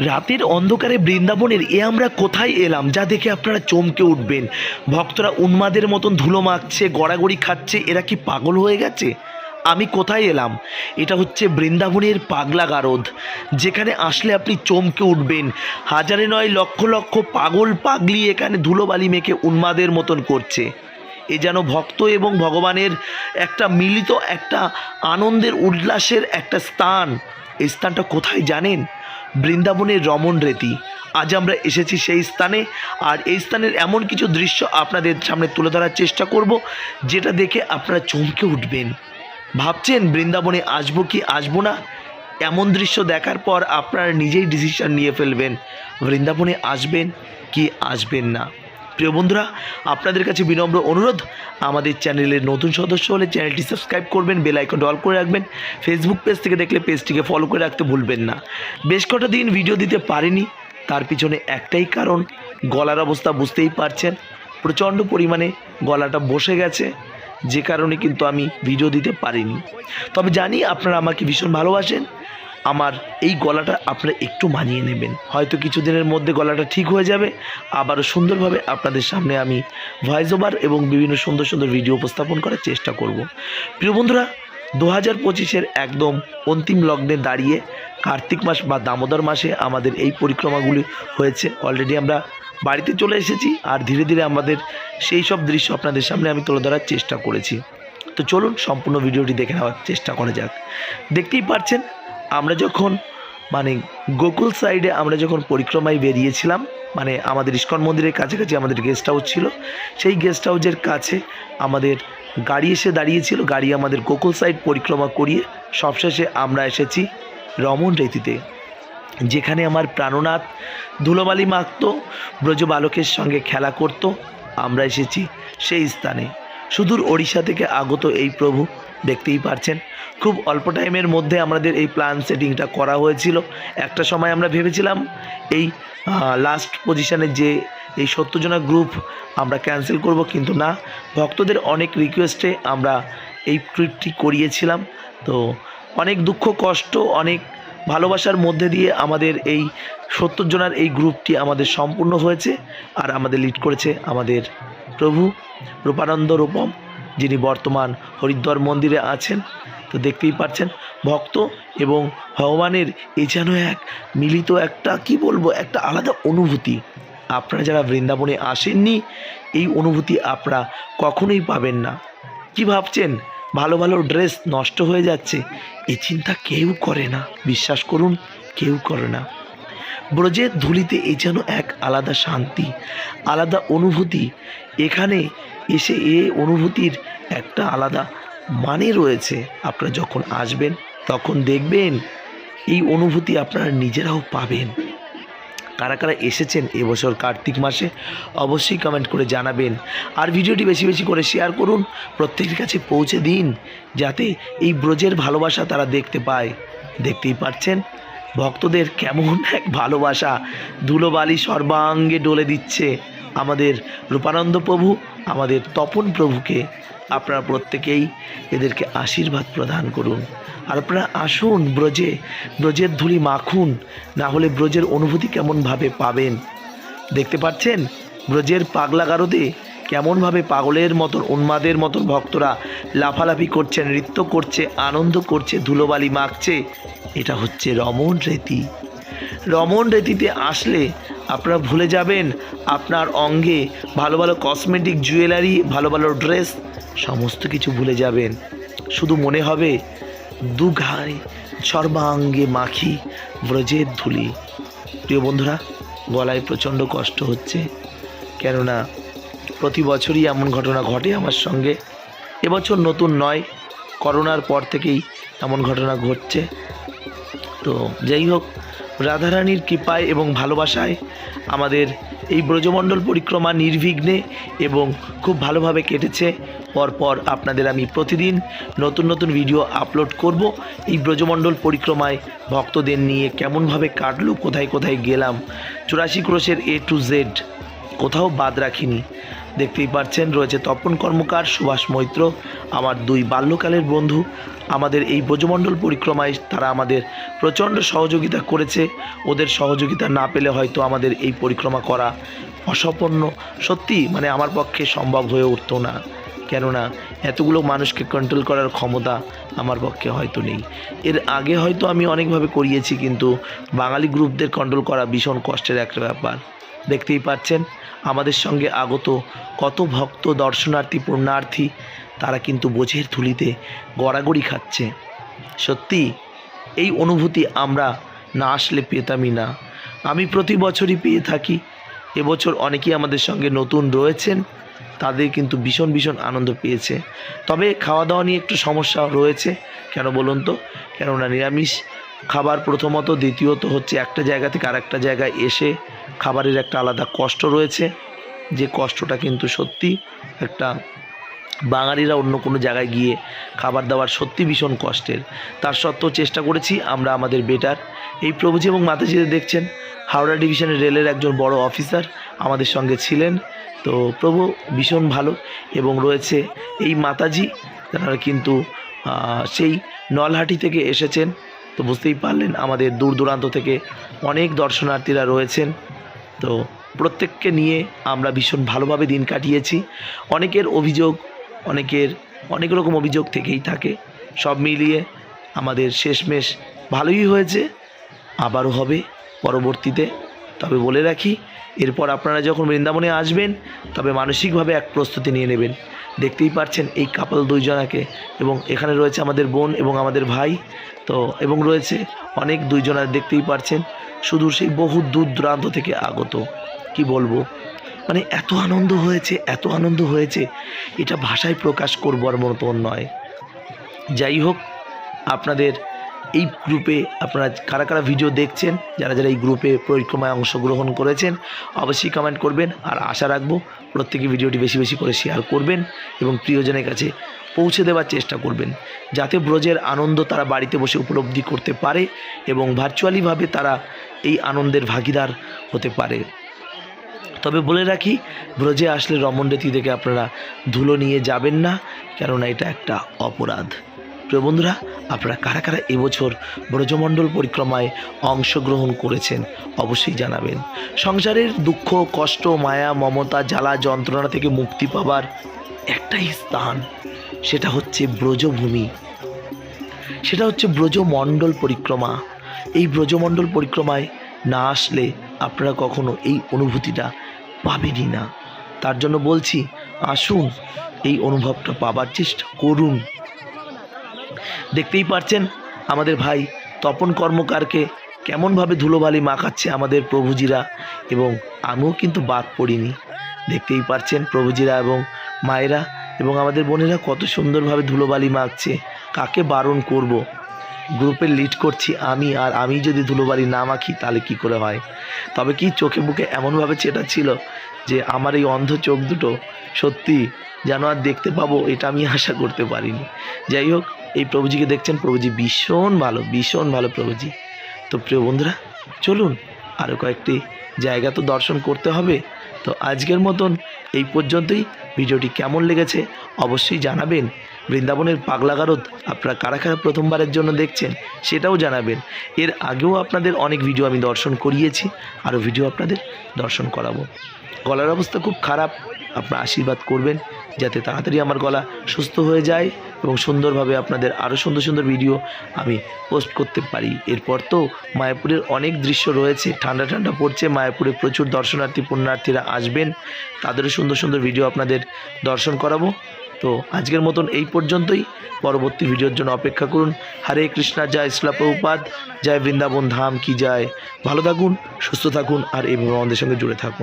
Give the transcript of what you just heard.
রাতের অন্ধকারে বৃন্দাবনের এ আমরা কোথায় এলাম, যা দেখে আপনারা চমকে উঠবেন। ভক্তরা উন্মাদের মতন ধুলো মাখছে, গড়াগড়ি খাচ্ছে, এরা কি পাগল হয়ে গেছে? আমি কোথায় এলাম? এটা হচ্ছে বৃন্দাবনের পাগলা গারদ, যেখানে আসলে আপনি চমকে উঠবেন। হাজারে নয় লক্ষ লক্ষ পাগল পাগলি এখানে ধুলোবালি মেখে উন্মাদের মতন করছে। এ যেন ভক্ত এবং ভগবানের একটা মিলিত একটা আনন্দের উল্লাসের একটা স্থান। এই স্থানটা কোথায় জানেন? বৃন্দাবনের রমণ রেতি। আজ আমরা এসেছি সেই স্থানে, আর এই স্থানের এমন কিছু দৃশ্য আপনাদের সামনে তুলে ধরার চেষ্টা করব, যেটা দেখে আপনারা চমকে উঠবেন। ভাবছেন, বৃন্দাবনে আসব কি আসব না? এমন দৃশ্য দেখার পর আপনারা নিজেই ডিসিশন নিয়ে ফেলবেন, বৃন্দাবনে আসবেন কি আসবেন না। প্রিয় বন্ধুরা, আপনাদের কাছে বিনম্র অনুরোধ, আমাদের চ্যানেলের নতুন সদস্য হলে চ্যানেলটি সাবস্ক্রাইব করবেন, বেল আইকনটা অল করে রাখবেন। ফেসবুক পেজ থেকে দেখলে পেজটিকে ফলো করে রাখতে ভুলবেন না। বেশ কটা দিন ভিডিও দিতে পারিনি, তার পিছনে একটাই কারণ, গলার অবস্থা বুঝতেই পারছেন, প্রচণ্ড পরিমাণে গলাটা বসে গেছে, যে কারণে কিন্তু আমি ভিডিও দিতে পারিনি। তবে জানি আপনারা আমাকে ভীষণ ভালোবাসেন আমার এই গলাটা আপনারা একটু মানিয়ে নেবেন। হয়তো কিছুদিনের মধ্যে গলাটা ঠিক হয়ে যাবে। আবারও সুন্দরভাবে আপনাদের সামনে আমি ভয়েস ওভার এবং বিভিন্ন সুন্দর সুন্দর ভিডিও উপস্থাপন করার চেষ্টা করব। প্রিয় বন্ধুরা, দু হাজার পঁচিশের একদম অন্তিম লগ্নে দাঁড়িয়ে কার্তিক মাস বা দামোদর মাসে আমাদের এই পরিক্রমাগুলি হয়েছে। অলরেডি আমরা বাড়িতে চলে এসেছি আর ধীরে ধীরে আমাদের সেই সব দৃশ্য আপনাদের সামনে আমি তুলে ধরার চেষ্টা করেছি। তো চলুন সম্পূর্ণ ভিডিওটি দেখে নেওয়ার চেষ্টা করা যাক। দেখতেই পাচ্ছেন আমরা যখন মানে গোকুল সাইডে আমরা যখন পরিক্রমায় বেরিয়েছিলাম মানে আমাদের ইস্কন মন্দিরের কাছাকাছি আমাদের গেস্ট হাউস ছিল, সেই গেস্ট হাউসের কাছে আমাদের গাড়ি এসে দাঁড়িয়েছিল, গাড়ি আমাদের গোকুল সাইড পরিক্রমা করিয়ে সবশেষে আমরা এসেছি রমন রীতিতে, যেখানে আমার প্রাণনাথ ধুলোবালি মাখত ব্রজ বালকের সঙ্গে খেলা করত, আমরা এসেছি সেই স্থানে। সুদূর ওড়িশা থেকে আগত এই প্রভু, দেখতেই পারছেন। খুব অল্প টাইমের মধ্যে আমাদের এই প্ল্যান সেটিংটা করা হয়েছিল। একটা সময় আমরা ভেবেছিলাম এই লাস্ট পজিশনে যে এই সত্যজনা গ্রুপ আমরা ক্যান্সেল করব, কিন্তু না। ভক্তদের অনেক রিকোয়েস্টে আমরা এই ট্রিপটি করিয়েছিলাম। তো অনেক দুঃখ, কষ্ট, অনেক ভালোবাসার মধ্যে দিয়ে আমাদের এই সত্তর জনার এই গ্রুপটি আমাদের সম্পূর্ণ হয়েছে আর আমাদের লিড করেছে আমাদের প্রভু রূপানন্দ রূপম, যিনি বর্তমান হরিদ্বার মন্দিরে আছেন। তো দেখতেই পাচ্ছেন, ভক্ত এবং ভগবানের এ যেন এক মিলিত একটা, কি বলব, একটা আলাদা অনুভূতি। আপনারা যারা বৃন্দাবনে আসেননি, এই অনুভূতি আপনারা কখনোই পাবেন না। কি ভাবছেন? ভালো ভালো ড্রেস নষ্ট হয়ে যাচ্ছে। এ চিন্তা কেউ করে না। বিশ্বাস করুন, কেউ করে না। ব্রজের ধুলিতে এ যেন এক আলাদা শান্তি, আলাদা অনুভূতি। এখানে এসে এ অনুভূতির একটা আলাদা মানে রয়েছে। আপনারা যখন আসবেন, তখন দেখবেন এই অনুভূতি আপনারা নিজেরাও পাবেন। কারা কারা এসেছেন এবছর কার্তিক মাসে অবশ্যই কমেন্ট করে জানাবেন। আর ভিডিওটি বেশি বেশি করে শেয়ার করুন, প্রত্যেকের কাছে পৌঁছে দিন, যাতে এই ব্রজের ভালোবাসা তারা দেখতে পায়। দেখতেই পাচ্ছেন ভক্তদের কেমন এক ভালোবাসা, ধুলোবালি সর্বাঙ্গে ডলে দিচ্ছে। আমাদের রূপানন্দ প্রভু, আমাদের তপন প্রভুকে আপনারা প্রত্যেকেই এদেরকে আশীর্বাদ প্রদান করুন। আর আপনারা আসুন ব্রজে, ব্রজের ধুলি মাখুন, না হলে ব্রজের অনুভূতি কেমনভাবে পাবেন? দেখতে পাচ্ছেন? ব্রজের পাগলা গারদে কেমনভাবে পাগলের মতন, উন্মাদের মতন ভক্তরা লাফালাফি করছে, নৃত্য করছে, আনন্দ করছে, ধুলোবালি মাখছে, এটা হচ্ছে রমণ রীতি। রমণ রীতিতে আসলে আপনারা ভুলে যাবেন, আপনার অঙ্গে ভালো ভালো কসমেটিক জুয়েলারি ভালো ভালো ড্রেস সমস্ত কিছু ভুলে যাবেন। শুধু মনে হবে, দু ঘাড়ে সর্বাঙ্গে মাখি ব্রজের ধুলি। প্রিয় বন্ধুরা, গলায় প্রচণ্ড কষ্ট হচ্ছে। কেননা, প্রতি বছরই এমন ঘটনা ঘটে আমার সঙ্গে। এবছর নতুন নয়, করোনার পর থেকেই এমন ঘটনা ঘটছে। তো যাই হোক রাধারানীর কৃপায় এবং ভালোবাসায় আমাদের এই ব্রজমণ্ডল পরিক্রমা নির্বিঘ্নে এবং খুব ভালোভাবে কেটেছে। পরপর আপনাদের আমি প্রতিদিন নতুন নতুন ভিডিও আপলোড করব। এই ব্রজমণ্ডল পরিক্রমায় ভক্তদের নিয়ে কেমনভাবে কাটলো, কোথায় কোথায় গেলাম, চুরাশি ক্রোশের এ টু জেড কোথাও বাদ রাখিনি। দেখতেই পাচ্ছেন, রয়েছে তপন কর্মকার, সুভাষ মৈত্র, আমার দুই বাল্যকালের বন্ধু। আমাদের এই ব্রজমণ্ডল পরিক্রমায় তারা আমাদের প্রচণ্ড সহযোগিতা করেছে। ওদের সহযোগিতা না পেলে হয়তো আমাদের এই পরিক্রমা করা অসম্পন্ন। সত্যি মানে আমার পক্ষে সম্ভব হয়ে উঠতো না। কেননা, এতগুলো মানুষকে কন্ট্রোল করার ক্ষমতা আমার পক্ষে হয়তো নেই। এর আগে হয়তো আমি অনেকভাবে করিয়েছি, কিন্তু বাঙালি গ্রুপদের কন্ট্রোল করা ভীষণ কষ্টের একটা ব্যাপার। দেখতেই পাচ্ছেন, আমাদের সঙ্গে আগত কত ভক্ত দর্শনার্থী, পুণ্যার্থী, তারা কিন্তু বোঝের ধুলিতে গড়াগড়ি খাচ্ছে। সত্যি, এই অনুভূতি আমরা না আসলে পেতামই না। আমি প্রতি বছরই পেয়ে থাকি। এবছর অনেকেই আমাদের সঙ্গে নতুন রয়েছেন, তাদের কিন্তু ভীষণ ভীষণ আনন্দ পেয়েছে। তবে খাওয়া দাওয়া নিয়ে একটু সমস্যা রয়েছে, কেন বলুন তো? কেননা নিরামিষ খাবার প্রথমত, দ্বিতীয়ত হচ্ছে একটা জায়গা থেকে আরেকটা জায়গায় এসে খাবারের একটা আলাদা কষ্ট রয়েছে। যে কষ্টটা কিন্তু সত্যি একটা বাঙালিরা অন্য কোনো জায়গায় গিয়ে খাবার দাবার সত্যি ভীষণ কষ্টের। তার সত্ত্বেও চেষ্টা করেছি, আমরা আমাদের বেটার। এই প্রভুজি এবং মাতাজিদের দেখছেন, হাওড়া ডিভিশনের রেলের একজন বড় অফিসার আমাদের সঙ্গে ছিলেন। তো প্রভু ভীষণ ভালো এবং রয়েছে এই মাতাজি, তারা কিন্তু সেই নলহাটি থেকে এসেছেন। তো বুঝতেই পারলেন আমাদের দূর দূরান্ত থেকে অনেক দর্শনার্থীরা রয়েছেন। তো প্রত্যেককে নিয়ে আমরা ভীষণ ভালোভাবে দিন কাটিয়েছি। অনেকের অভিযোগ, অনেকের অনেক রকম অভিযোগ থেকেই থাকে। সব মিলিয়ে আমাদের শেষমেশ ভালোই হয়েছে। আবারও হবে পরবর্তীতে। তবে বলে রাখি, এরপর আপনারা যখন বৃন্দাবনে আসবেন, তবে মানসিকভাবে এক প্রস্তুতি নিয়ে নেবেন। দেখতেই পাচ্ছেন এই কাপল দুইজনাকে এবং এখানে রয়েছে আমাদের বোন এবং আমাদের ভাই। তো, এবং রয়েছে অনেক দুইজনা দেখতেই পাচ্ছেন শুধু সেই বহু দূর দূরান্ত থেকে আগত। কি বলব? মানে এত আনন্দ হয়েছে, এত আনন্দ হয়েছে, এটা ভাষায় প্রকাশ করবার মতন নয়। যাই হোক, আপনাদের এই গ্রুপে আপনারা কারা কারা ভিডিও দেখছেন, যারা যারা এই গ্রুপে পরিক্রমায় অংশগ্রহণ করেছেন, অবশ্যই কমেন্ট করবেন। আর আশা রাখব প্রত্যেকে ভিডিওটি বেশি বেশি করে শেয়ার করবেন এবং প্রিয়জনের কাছে পৌঁছে দেওয়ার চেষ্টা করবেন। যাতে ব্রজের আনন্দ তারা বাড়িতে বসে উপলব্ধি করতে পারে এবং ভার্চুয়ালিভাবে তারা এই আনন্দের ভাগিদার হতে পারে। তবে বলে রাখি, ব্রজে আসলে রমণরেতি থেকে আপনারা ধুলো নিয়ে যাবেন না, কেননা এটা একটা অপরাধ। প্রিয় বন্ধুরা, আপনারা কারা কারা এবছর ব্রজমণ্ডল পরিক্রমায় অংশগ্রহণ করেছেন অবশ্যই জানাবেন। সংসারের দুঃখ, কষ্ট, মায়া, মমতা, জ্বালা, যন্ত্রণা থেকে মুক্তি পাবার একটাই স্থান, সেটা হচ্ছে ব্রজভূমি। সেটা হচ্ছে ব্রজমণ্ডল পরিক্রমা। এই ব্রজমণ্ডল পরিক্রমায় না আসলে আপনারা কখনো এই অনুভূতিটা পাবেনই না। তার জন্য বলছি, আসুন এই অনুভবটা পাবার চেষ্টা করুন। দেখতেই পাচ্ছেন আমাদের ভাই তপন কর্মকারকে কেমনভাবে ধুলোবালি মাখাচ্ছে আমাদের প্রভুজিরা এবং আমিও কিন্তু বাদ পড়িনি। দেখতেই পাচ্ছেন প্রভুজিরা এবং মায়েরা এবং আমাদের বোনেরা কত সুন্দরভাবে ধুলোবালি মাখছে, কাকে বারণ করব। গ্রুপের লিড করছি আমি আর আমি যদি ধুলোবালি না মাখি তাহলে কি করে হয়? তবে কি চোখে মুখে এমনভাবে চেটাচ্ছিল যে আমার এই অন্ধ চোখ দুটো সত্যি যেন আর দেখতে পাবো এটা আমি আশা করতে পারিনি। যাই হোক এই প্রভুজিকে দেখছেন, প্রভুজি ভীষণ ভালো ভীষণ ভালো প্রভুজি। তো প্রিয় বন্ধুরা, চলুন আরও কয়েকটি জায়গা তো দর্শন করতে হবে। তো আজকের মতন এই পর্যন্তই। ভিডিওটি কেমন লেগেছে অবশ্যই জানাবেন। বৃন্দাবনের পাগলাগারদ আপনারা কারা কারা প্রথমবারের জন্য দেখছেন সেটাও জানাবেন। এর আগেও আপনাদের অনেক ভিডিও আমি দর্শন করিয়েছি, আরও ভিডিও আপনাদের দর্শন করাবো। গলার অবস্থা খুব খারাপ, আপনারা আশীর্বাদ করবেন যাতে তাড়াতাড়ি আমার গলা সুস্থ হয়ে যায় এবং সুন্দরভাবে আপনাদের আরও সুন্দর সুন্দর ভিডিও আমি পোস্ট করতে পারি। এরপর তো মায়াপুরের অনেক দৃশ্য রয়েছে, ঠান্ডা ঠান্ডা পড়ছে, মায়াপুরে প্রচুর দর্শনার্থী, পুণ্যার্থীরা আসবেন। তাদেরও সুন্দর সুন্দর ভিডিও আপনাদের দর্শন করাবো। তো আজকের মতন এই পর্যন্তই। পরবর্তী ভিডিওর জন্য অপেক্ষা করুন। হরে কৃষ্ণা, জয় ইসলা যায় জয় বৃন্দাবন ধাম কি যায় ভালো থাকুন, সুস্থ থাকুন, আর এইভাবে আমাদের সঙ্গে জুড়ে থাকুন।